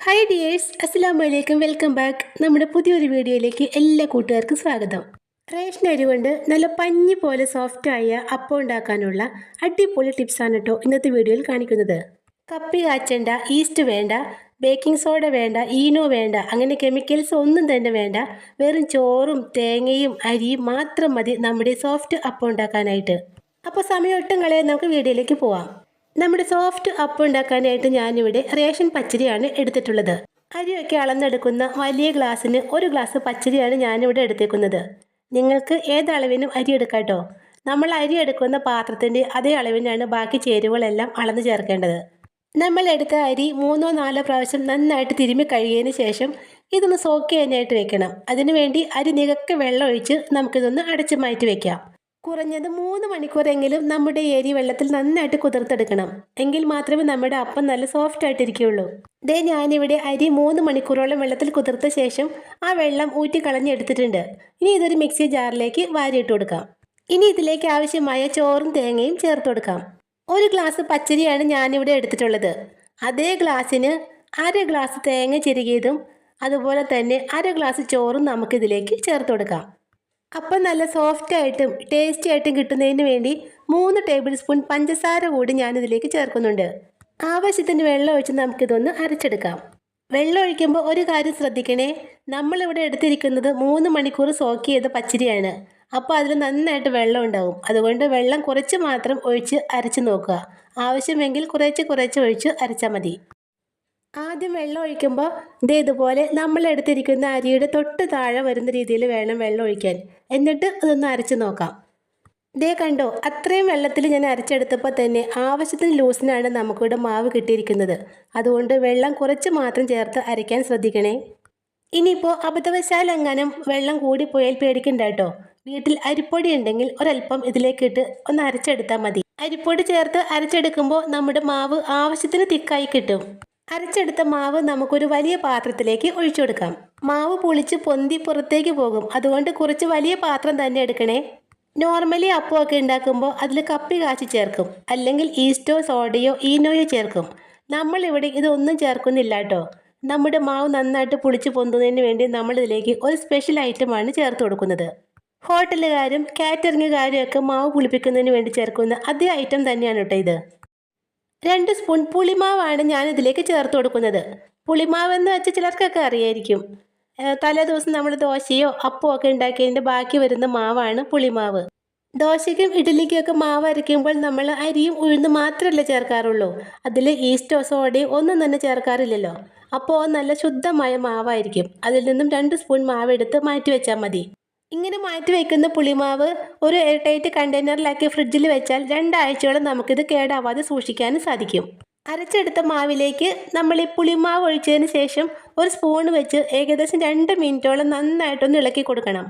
Hi dears അസ്സാം വലൈക്കും welcome back നമ്മുടെ പുതിയൊരു വീഡിയോയിലേക്ക് എല്ലാ കൂട്ടുകാർക്കും സ്വാഗതം. റേഷൻ അരി കൊണ്ട് നല്ല പഞ്ഞി പോലെ സോഫ്റ്റായ അപ്പം ഉണ്ടാക്കാനുള്ള അടിപൊളി ടിപ്സാണ് കേട്ടോ ഇന്നത്തെ വീഡിയോയിൽ കാണിക്കുന്നത്. കപ്പി കാച്ചേണ്ട ഈസ്റ്റ് വേണ്ട ബേക്കിംഗ് സോഡ വേണ്ട ഈനോ വേണ്ട അങ്ങനെ കെമിക്കൽസ് ഒന്നും തന്നെ വേണ്ട. വെറും ചോറും തേങ്ങയും അരിയും മാത്രം മതി നമ്മുടെ സോഫ്റ്റ് അപ്പം ഉണ്ടാക്കാനായിട്ട്. അപ്പോൾ സമയം ഒട്ടും കളയാൻ നമുക്ക് വീഡിയോയിലേക്ക് പോവാം. നമ്മുടെ സോഫ്റ്റ് അപ്പം ഉണ്ടാക്കാനായിട്ട് ഞാനിവിടെ റേഷൻ പച്ചരിയാണ് എടുത്തിട്ടുള്ളത്. അരിയൊക്കെ അളന്നെടുക്കുന്ന വലിയ ഗ്ലാസ്സിന് ഒരു ഗ്ലാസ് പച്ചരിയാണ് ഞാനിവിടെ എടുത്തേക്കുന്നത്. നിങ്ങൾക്ക് ഏത് അരി എടുക്കാട്ടോ നമ്മൾ അരി എടുക്കുന്ന പാത്രത്തിന്റെ അതേ അളവിനാണ് ബാക്കി ചേരുവകളെല്ലാം അളന്ന് ചേർക്കേണ്ടത്. നമ്മൾ എടുത്ത അരി മൂന്നോ നാലോ പ്രാവശ്യം നന്നായിട്ട് തിരുമ്മി കഴുകിയതിന് ശേഷം ഇതൊന്ന് സോക്ക് ചെയ്യാനായിട്ട് വെക്കണം. അതിനുവേണ്ടി അരി നികക്കെ വെള്ളം ഒഴിച്ച് നമുക്കിതൊന്ന് അടച്ചു മാറ്റി വെക്കാം. കുറഞ്ഞത് മൂന്ന് മണിക്കൂറെങ്കിലും നമ്മുടെ ഏരി വെള്ളത്തിൽ നന്നായിട്ട് കുതിർത്തെടുക്കണം. എങ്കിൽ മാത്രമേ നമ്മുടെ അപ്പം നല്ല സോഫ്റ്റ് ആയിട്ടിരിക്കുകയുള്ളൂ. ദേ ഞാനിവിടെ അരി മൂന്ന് മണിക്കൂറോളം വെള്ളത്തിൽ കുതിർത്ത ശേഷം ആ വെള്ളം ഊറ്റി കളഞ്ഞെടുത്തിട്ടുണ്ട് ഇനി ഇതൊരു മിക്സി ജാറിലേക്ക് വാരിയിട്ട് കൊടുക്കാം. ഇനി ഇതിലേക്ക് ആവശ്യമായ ചോറും തേങ്ങയും ചേർത്ത് കൊടുക്കാം. ഒരു ഗ്ലാസ് പച്ചരിയാണ് ഞാനിവിടെ എടുത്തിട്ടുള്ളത്. അതേ ഗ്ലാസ്സിന് അര ഗ്ലാസ് തേങ്ങ ചിരുകിയതും അതുപോലെ തന്നെ അര ഗ്ലാസ് ചോറും നമുക്കിതിലേക്ക് ചേർത്ത് കൊടുക്കാം. അപ്പം നല്ല സോഫ്റ്റ് ആയിട്ടും ടേസ്റ്റി ആയിട്ടും കിട്ടുന്നതിന് വേണ്ടി മൂന്ന് ടേബിൾ സ്പൂൺ പഞ്ചസാര കൂടി ഞാനിതിലേക്ക് ചേർക്കുന്നുണ്ട്. ആവശ്യത്തിന് വെള്ളം ഒഴിച്ച് നമുക്കിതൊന്ന് അരച്ചെടുക്കാം. വെള്ളം ഒഴിക്കുമ്പോൾ ഒരു കാര്യം ശ്രദ്ധിക്കണേ. നമ്മളിവിടെ എടുത്തിരിക്കുന്നത് മൂന്ന് മണിക്കൂർ സോക്ക് ചെയ്ത പച്ചരിയാണ്. അപ്പോൾ അതിൽ നന്നായിട്ട് വെള്ളം ഉണ്ടാകും അതുകൊണ്ട് വെള്ളം കുറച്ച് മാത്രം ഒഴിച്ച് അരച്ച് നോക്കുക. ആവശ്യമെങ്കിൽ കുറേച്ച് കുറേച്ച് ഒഴിച്ച് അരച്ചാൽ മതി. ആദ്യം വെള്ളം ഒഴിക്കുമ്പോൾ ഇതേ ഇതുപോലെ നമ്മൾ എടുത്തിരിക്കുന്ന അരിയുടെ തൊട്ട് താഴെ വരുന്ന രീതിയിൽ വേണം വെള്ളം ഒഴിക്കാൻ. എന്നിട്ട് അതൊന്ന് അരച്ച് നോക്കാം. ഇതേ കണ്ടോ അത്രയും വെള്ളത്തിൽ ഞാൻ അരച്ചെടുത്തപ്പോൾ തന്നെ ആവശ്യത്തിന് ലൂസിനാണ് നമുക്കിവിടെ മാവ് കിട്ടിയിരിക്കുന്നത്. അതുകൊണ്ട് വെള്ളം കുറച്ച് മാത്രം ചേർത്ത് അരയ്ക്കാൻ ശ്രദ്ധിക്കണേ. ഇനിയിപ്പോൾ അബദ്ധവശാൽ എങ്ങാനും വെള്ളം കൂടിപ്പോയാൽ പേടിക്കണ്ട കേട്ടോ. വീട്ടിൽ അരിപ്പൊടി ഉണ്ടെങ്കിൽ ഒരല്പം ഇതിലേക്കിട്ട് ഒന്ന് അരച്ചെടുത്താൽ മതി. അരിപ്പൊടി ചേർത്ത് അരച്ചെടുക്കുമ്പോൾ നമ്മുടെ മാവ് ആവശ്യത്തിന് തിക്കായി കിട്ടും. അരച്ചെടുത്ത മാവ് നമുക്കൊരു വലിയ പാത്രത്തിലേക്ക് ഒഴിച്ചു കൊടുക്കാം. മാവ് പുളിച്ച് പൊന്തി പുറത്തേക്ക് പോകും. അതുകൊണ്ട് കുറച്ച് വലിയ പാത്രം തന്നെ എടുക്കണേ. നോർമലി അപ്പമൊക്കെ ഉണ്ടാക്കുമ്പോൾ അതിൽ കപ്പി കാച്ചി ചേർക്കും. അല്ലെങ്കിൽ ഈസ്റ്റോ സോഡയോ ഈനോയോ ചേർക്കും. നമ്മൾ ഇവിടെ ഇതൊന്നും ചേർക്കുന്നില്ല കേട്ടോ. നമ്മുടെ മാവ് നന്നായിട്ട് പുളിച്ച് പൊന്തുന്നതിന് വേണ്ടി നമ്മളിതിലേക്ക് ഒരു സ്പെഷ്യൽ ഐറ്റമാണ് ചേർത്ത് കൊടുക്കുന്നത്. ഹോട്ടലുകാരും കാറ്ററിങ്ങുകാരും ഒക്കെ മാവ് പുളിപ്പിക്കുന്നതിന് വേണ്ടി ചേർക്കുന്ന അതേ ഐറ്റം തന്നെയാണ് കേട്ടോ ഇത്. രണ്ട് സ്പൂൺ പുളിമാവാണ് ഞാൻ ഇതിലേക്ക് ചേർത്ത് കൊടുക്കുന്നത്. പുളിമാവ് എന്ന് വെച്ചാൽ ചിലർക്കൊക്കെ അറിയായിരിക്കും. തലേ ദിവസം നമ്മൾ ദോശയോ അപ്പമോ ഒക്കെ ഉണ്ടാക്കിയതിന്റെ ബാക്കി വരുന്ന മാവാണ് പുളിമാവ്. ദോശയ്ക്കും ഇഡ്ഡലിക്കും ഒക്കെ മാവ് അരയ്ക്കുമ്പോൾ നമ്മൾ അരിയും ഉഴുന്ന് മാത്രമല്ല ചേർക്കാറുള്ളൂ. അതിൽ ഈസ്റ്റോ സോഡയോ ഒന്നും തന്നെ ചേർക്കാറില്ലല്ലോ. അപ്പോൾ നല്ല ശുദ്ധമായ മാവായിരിക്കും. അതിൽ നിന്നും രണ്ട് സ്പൂൺ മാവ് എടുത്ത് മാറ്റി വെച്ചാൽ മതി. ഇങ്ങനെ മാറ്റി വയ്ക്കുന്ന പുളിമാവ് ഒരു എയർടൈറ്റ് കണ്ടെയ്നറിലാക്കി ഫ്രിഡ്ജിൽ വെച്ചാൽ രണ്ടാഴ്ചയോളം നമുക്കിത് കേടാവാതെ സൂക്ഷിക്കാനും സാധിക്കും. അരച്ചെടുത്ത മാവിലേക്ക് നമ്മൾ ഈ പുളിമാവ് ഒഴിച്ചതിന് ശേഷം ഒരു സ്പൂൺ വെച്ച് ഏകദേശം രണ്ട് മിനിറ്റോളം നന്നായിട്ടൊന്ന് ഇളക്കി കൊടുക്കണം.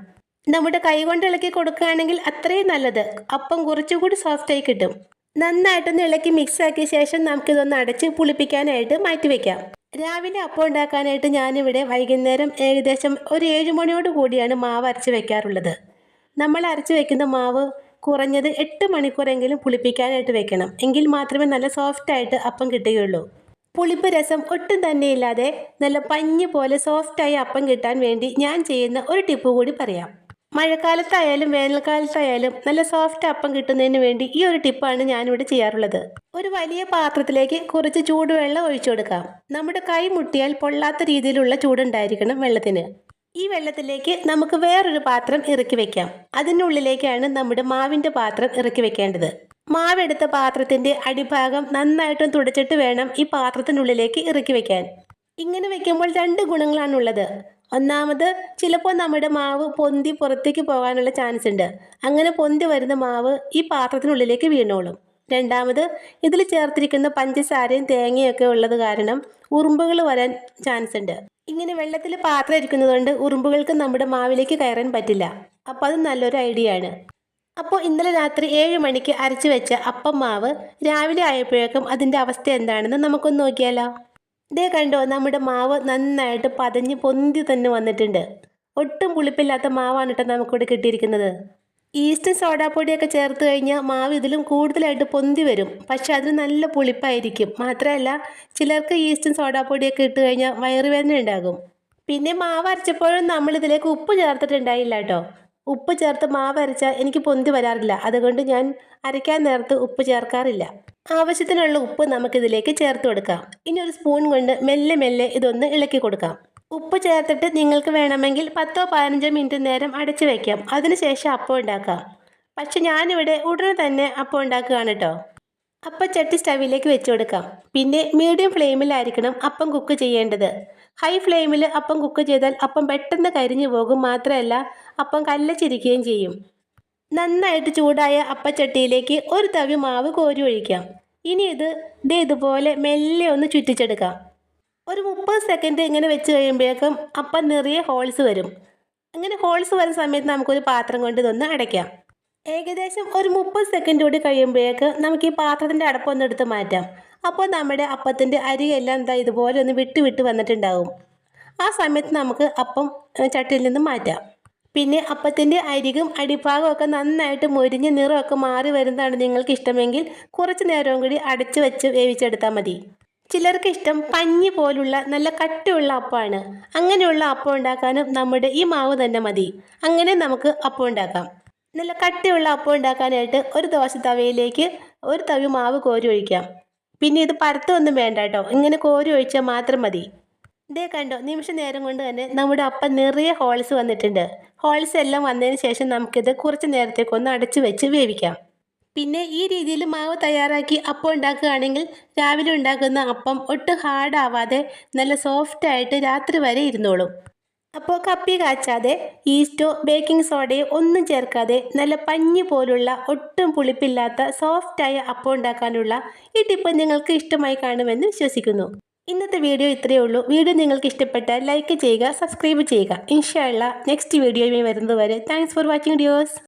നമ്മുടെ കൈ കൊണ്ട് ഇളക്കി കൊടുക്കുകയാണെങ്കിൽ അത്രയും നല്ലത്. അപ്പം കുറച്ചുകൂടി സോഫ്റ്റായി കിട്ടും. നന്നായിട്ടൊന്ന് ഇളക്കി മിക്സ് ആക്കിയ ശേഷം നമുക്കിതൊന്ന് അടച്ച് പുളിപ്പിക്കാനായിട്ട് മാറ്റി വയ്ക്കാം രാവിലെ അപ്പം ഉണ്ടാക്കാനായിട്ട് ഞാനിവിടെ വൈകുന്നേരം ഏകദേശം ഒരു ഏഴ് മണിയോട് കൂടിയാണ് മാവ് അരച്ച് വെക്കാറുള്ളത്. നമ്മൾ അരച്ച് വെക്കുന്ന മാവ് കുറഞ്ഞത് എട്ട് മണിക്കൂറെങ്കിലും പുളിപ്പിക്കാനായിട്ട് വെക്കണം. എങ്കിൽ മാത്രമേ നല്ല സോഫ്റ്റായിട്ട് അപ്പം കിട്ടുകയുള്ളൂ. പുളിപ്പ് രസം ഒട്ടും തന്നെ ഇല്ലാതെ നല്ല പഞ്ഞ് പോലെ സോഫ്റ്റായി അപ്പം കിട്ടാൻ വേണ്ടി ഞാൻ ചെയ്യുന്ന ഒരു ടിപ്പ് കൂടി പറയാം. മഴക്കാലത്തായാലും വേനൽക്കാലത്തായാലും നല്ല സോഫ്റ്റ് അപ്പം കിട്ടുന്നതിന് വേണ്ടി ഈ ഒരു ടിപ്പാണ് ഞാനിവിടെ ചെയ്യാറുള്ളത്. ഒരു വലിയ പാത്രത്തിലേക്ക് കുറച്ച് ചൂടുവെള്ളം ഒഴിച്ചു കൊടുക്കാം. നമ്മുടെ കൈ മുട്ടിയാൽ പൊള്ളാത്ത രീതിയിലുള്ള ചൂടുണ്ടായിരിക്കണം വെള്ളത്തിന്. ഈ വെള്ളത്തിലേക്ക് നമുക്ക് വേറൊരു പാത്രം ഇറക്കി വെക്കാം. അതിനുള്ളിലേക്കാണ് നമ്മുടെ മാവിന്റെ പാത്രം ഇറക്കി വെക്കേണ്ടത്. മാവെടുത്ത പാത്രത്തിന്റെ അടിഭാഗം നന്നായിട്ടും തുടച്ചിട്ട് വേണം ഈ പാത്രത്തിനുള്ളിലേക്ക് ഇറക്കി വെക്കാൻ. ഇങ്ങനെ വെക്കുമ്പോൾ രണ്ട് ഗുണങ്ങളാണുള്ളത്. ഒന്നാമത് ചിലപ്പോൾ നമ്മുടെ മാവ് പൊന്തി പുറത്തേക്ക് പോകാനുള്ള ചാൻസ് ഉണ്ട്. അങ്ങനെ പൊന്തി വരുന്ന മാവ് ഈ പാത്രത്തിനുള്ളിലേക്ക് വീണോളും. രണ്ടാമത് ഇതിൽ ചേർത്തിരിക്കുന്ന പഞ്ചസാരയും തേങ്ങയൊക്കെ ഉള്ളത് കാരണം ഉറുമ്പുകൾ വരാൻ ചാൻസ് ഉണ്ട്. ഇങ്ങനെ വെള്ളത്തിൽ പാത്രം ഇരിക്കുന്നതുകൊണ്ട് ഉറുമ്പുകൾക്ക് നമ്മുടെ മാവിലേക്ക് കയറാൻ പറ്റില്ല. അപ്പോൾ അത് നല്ലൊരു ഐഡിയ ആണ്. അപ്പോൾ ഇന്നലെ രാത്രി ഏഴ് മണിക്ക് അരച്ചു വെച്ച അപ്പം മാവ് രാവിലെ ആയപ്പോഴേക്കും അതിന്റെ അവസ്ഥ എന്താണെന്ന് നമുക്കൊന്ന് നോക്കിയാലോ? ഇതേ കണ്ടോ നമ്മുടെ മാവ് നന്നായിട്ട് പതഞ്ഞ് പൊന്തി തന്നെ വന്നിട്ടുണ്ട്. ഒട്ടും പുളിപ്പില്ലാത്ത മാവാണ് കേട്ടോ നമുക്കിവിടെ കിട്ടിയിരിക്കുന്നത്. ഈസ്റ്റ് സോഡാപ്പൊടിയൊക്കെ ചേർത്ത് കഴിഞ്ഞാൽ മാവ് ഇതിലും കൂടുതലായിട്ട് പൊന്തി വരും. പക്ഷെ അതിന് നല്ല പുളിപ്പായിരിക്കും. മാത്രമല്ല ചിലർക്ക് ഈസ്റ്റും സോഡാപ്പൊടിയൊക്കെ ഇട്ട് കഴിഞ്ഞാൽ വയറുവേദന ഉണ്ടാകും. പിന്നെ മാവ് അരച്ചപ്പോഴും നമ്മൾ ഇതിലേക്ക് ഉപ്പ് ചേർത്തിട്ടുണ്ടായില്ല കേട്ടോ. ഉപ്പ് ചേർത്ത് മാവ് അരച്ചാൽ എനിക്ക് പൊന്തി വരാറില്ല. അതുകൊണ്ട് ഞാൻ അരയ്ക്കാൻ നേരത്ത് ഉപ്പ് ചേർക്കാറില്ല. ആവശ്യത്തിനുള്ള ഉപ്പ് നമുക്കിതിലേക്ക് ചേർത്ത് കൊടുക്കാം. ഇനി ഒരു സ്പൂൺ കൊണ്ട് മെല്ലെ മെല്ലെ ഇതൊന്ന് ഇളക്കി കൊടുക്കാം. ഉപ്പ് ചേർത്തിട്ട് നിങ്ങൾക്ക് വേണമെങ്കിൽ പത്തോ പതിനഞ്ചോ മിനിറ്റ് നേരം അടച്ചു വയ്ക്കാം അതിനുശേഷം അപ്പം ഉണ്ടാക്കാം. പക്ഷെ ഞാനിവിടെ ഉടനെ തന്നെ അപ്പം ഉണ്ടാക്കുകയാണ് കേട്ടോ അപ്പം ചട്ടി സ്റ്റവിലേക്ക് വെച്ച് കൊടുക്കാം. പിന്നെ മീഡിയം ഫ്ലെയിമിലായിരിക്കണം അപ്പം കുക്ക് ചെയ്യേണ്ടത്. ഹൈ ഫ്ലെയിമിൽ അപ്പം കുക്ക് ചെയ്താൽ അപ്പം പെട്ടെന്ന് കരിഞ്ഞു പോകും. മാത്രമല്ല അപ്പം കല്ലച്ചിരിക്കുകയും ചെയ്യും. നന്നായിട്ട് ചൂടായ അപ്പച്ചട്ടിയിലേക്ക് ഒരു തവി മാവ് കോരി ഒഴിക്കാം. ഇനി ഇത് ദേ ഇതുപോലെ മെല്ലെ ഒന്ന് ചുറ്റിച്ചെടുക്കാം. ഒരു മുപ്പത് സെക്കൻഡ് ഇങ്ങനെ വെച്ച് കഴിയുമ്പോഴേക്കും അപ്പം നിറയെ ഹോൾസ് വരും. അങ്ങനെ ഹോൾസ് വരുന്ന സമയത്ത് നമുക്കൊരു പാത്രം കൊണ്ട് ഇതൊന്ന് അടയ്ക്കാം. ഏകദേശം ഒരു മുപ്പത് സെക്കൻഡ് കൂടി കഴിയുമ്പോഴേക്ക് നമുക്ക് ഈ പാത്രത്തിന്റെ അടപ്പൊന്ന് എടുത്ത് മാറ്റാം. അപ്പോൾ നമ്മുടെ അപ്പത്തിന്റെ അരിയെല്ലാം എന്താ ഇതുപോലെ ഒന്ന് വിട്ട് വിട്ട് വന്നിട്ടുണ്ടാവും. ആ സമയത്ത് നമുക്ക് അപ്പം ചട്ടിയിൽ നിന്ന് മാറ്റാം. പിന്നെ അപ്പത്തിന്റെ അരികും അടിഭാഗവും ഒക്കെ നന്നായിട്ട് മുരിഞ്ഞ് നിറമൊക്കെ മാറി വരുന്നതാണ് നിങ്ങൾക്ക് ഇഷ്ടമെങ്കിൽ കുറച്ച് നേരവും കൂടി അടച്ചു വെച്ച് വേവിച്ചെടുത്താൽ മതി. ചിലർക്ക് ഇഷ്ടം പഞ്ഞി പോലുള്ള നല്ല കട്ടിയുള്ള അപ്പമാണ് അങ്ങനെയുള്ള അപ്പം ഉണ്ടാക്കാനും നമ്മുടെ ഈ മാവ് തന്നെ മതി. അങ്ങനെ നമുക്ക് അപ്പം ഉണ്ടാക്കാം. നല്ല കട്ടിയുള്ള അപ്പം ഉണ്ടാക്കാനായിട്ട് ഒരു ദോശ തവയിലേക്ക് ഒരു തവി മാവ് കോരി ഒഴിക്കാം. പിന്നെ ഇത് പരത്തൊന്നും വേണ്ട കേട്ടോ. ഇങ്ങനെ കോരി ഒഴിച്ചാൽ മാത്രം മതി. ഇതേ കണ്ടോ നിമിഷ നേരം കൊണ്ട് തന്നെ നമ്മുടെ അപ്പം നിറയെ ഹോൾസ് വന്നിട്ടുണ്ട്. ഹോൾസ് എല്ലാം വന്നതിന് ശേഷം നമുക്കിത് കുറച്ച് നേരത്തേക്ക് ഒന്ന് അടച്ചു വെച്ച് വേവിക്കാം. പിന്നെ ഈ രീതിയിൽ മാവ് തയ്യാറാക്കി അപ്പം ഉണ്ടാക്കുകയാണെങ്കിൽ രാവിലെ ഉണ്ടാക്കുന്ന അപ്പം ഒട്ടും ഹാർഡാവാതെ നല്ല സോഫ്റ്റായിട്ട് രാത്രി വരെ ഇരുന്നോളും. അപ്പോൾ കപ്പി കാച്ചാതെ ഈസ്റ്റോ ബേക്കിംഗ് സോഡയോ ഒന്നും ചേർക്കാതെ നല്ല പഞ്ഞി പോലുള്ള ഒട്ടും പുളിപ്പില്ലാത്ത സോഫ്റ്റായ അപ്പം ഉണ്ടാക്കാനുള്ള ഈ ടിപ്പ് നിങ്ങൾക്ക് ഇഷ്ടമായി കാണുമെന്ന് വിശ്വസിക്കുന്നു. ഇന്നത്തെ വീഡിയോ ഇത്രയേ ഉള്ളൂ. വീഡിയോ നിങ്ങൾക്ക് ഇഷ്ടപ്പെട്ടാൽ ലൈക്ക് ചെയ്യുക സബ്സ്ക്രൈബ് ചെയ്യുക. ഇൻഷാല്ല നെക്സ്റ്റ് വീഡിയോയുമായി വരുന്നതുവരെ. Thanks for watching videos